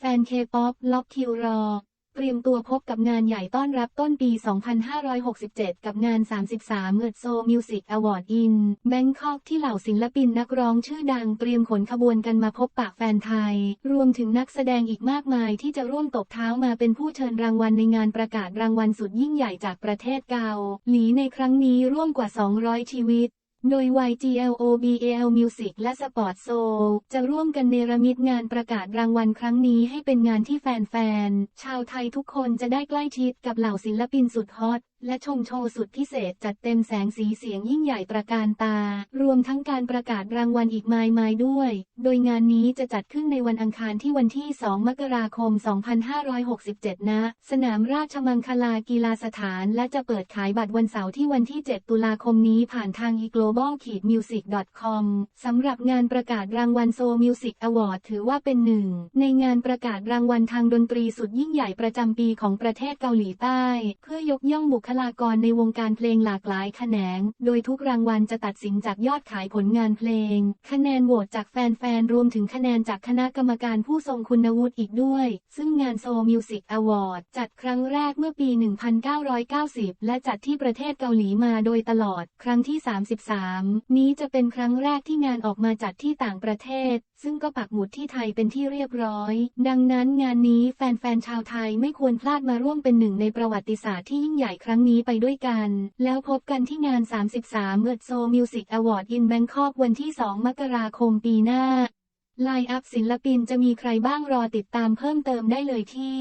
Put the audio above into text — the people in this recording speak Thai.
ฟนๆเคป๊อปล็อกคิวรอ เตรียมตัวพบกับงานใหญ่ต้อนรับต้นปี 2567 กับงาน 33เอิดโซมิวสิกอวอร์ดอินแบงคอกที่เหล่าศิลปินนักร้องชื่อดังเตรียมขนขบวนกันมาพบปากแฟนไทย รวมถึงนักแสดงอีกมากมายที่จะร่วมตบเท้ามาเป็นผู้เชิญรางวัลในงานประกาศรางวัลสุดยิ่งใหญ่จากประเทศเกาหลีในครั้งนี้ร่วมกว่า 200 ชีวิต โดย YGLOBAL Music และ Sport Soul จะร่วมกันเนรมิตงานประกาศรางวัลครั้งนี้ให้เป็นงานที่แฟนๆ ชาวไทยทุกคนจะได้ใกล้ชิดกับเหล่าศิลปินสุดฮอตและชมโชว์สุดพิเศษจัดเต็มแสงสีเสียงยิ่งใหญ่ตระการตา รวมทั้งการประกาศรางวัลอีกมายมายด้วย โดยงานนี้จะจัดขึ้นในวันอังคารที่วันที่ 2 มกราคม 2567 ณ สนามราชมังคลากีฬาสถาน และจะเปิดขายบัตรวันเสาร์ที่วันที่ 7 ตุลาคมนี้ผ่านทาง eglobal-music.com สำหรับงานประกาศรางวัลโซมิวสิกอวอร์ดถือว่าเป็นหนึ่ง ในงานประกาศรางวัลทางดนตรีสุดยิ่งใหญ่ประจำปีของประเทศเกาหลีใต้ เพื่อยกย่องบุคคลากรในวงการเพลงหลากหลายแขนง โดยทุกรางวัลจะตัดสินจากยอดขายผลงานเพลง คะแนนโหวตจากแฟนๆ รวมถึงคะแนนจากคณะกรรมการผู้ทรงคุณวุฒิอีกด้วย ซึ่งงานโซมิวสิกอวอร์ดจัดครั้งแรกเมื่อปี 1990 และจัดที่ประเทศเกาหลีมาโดยตลอด ครั้งที่ 33 นี้จะเป็นครั้งแรกที่งานออกมาจัดที่ต่างประเทศ ซึ่งก็ปักหมุดที่ไทยเป็นที่เรียบร้อย ดังนั้นงานนี้แฟนๆชาวไทยไม่ควรพลาดมาร่วมเป็นหนึ่งในประวัติศาสตร์ที่ยิ่งใหญ่ครั้งนี้ไปด้วยกัน แล้วพบกันที่งาน 33 เมิร์ดโซมิวสิกอวอร์ดอินแบงคอกวันที่ 2 มกราคมปีหน้าไลน์อัพศิลปินจะมีใครบ้างรอติดตามเพิ่มเติมได้เลยที่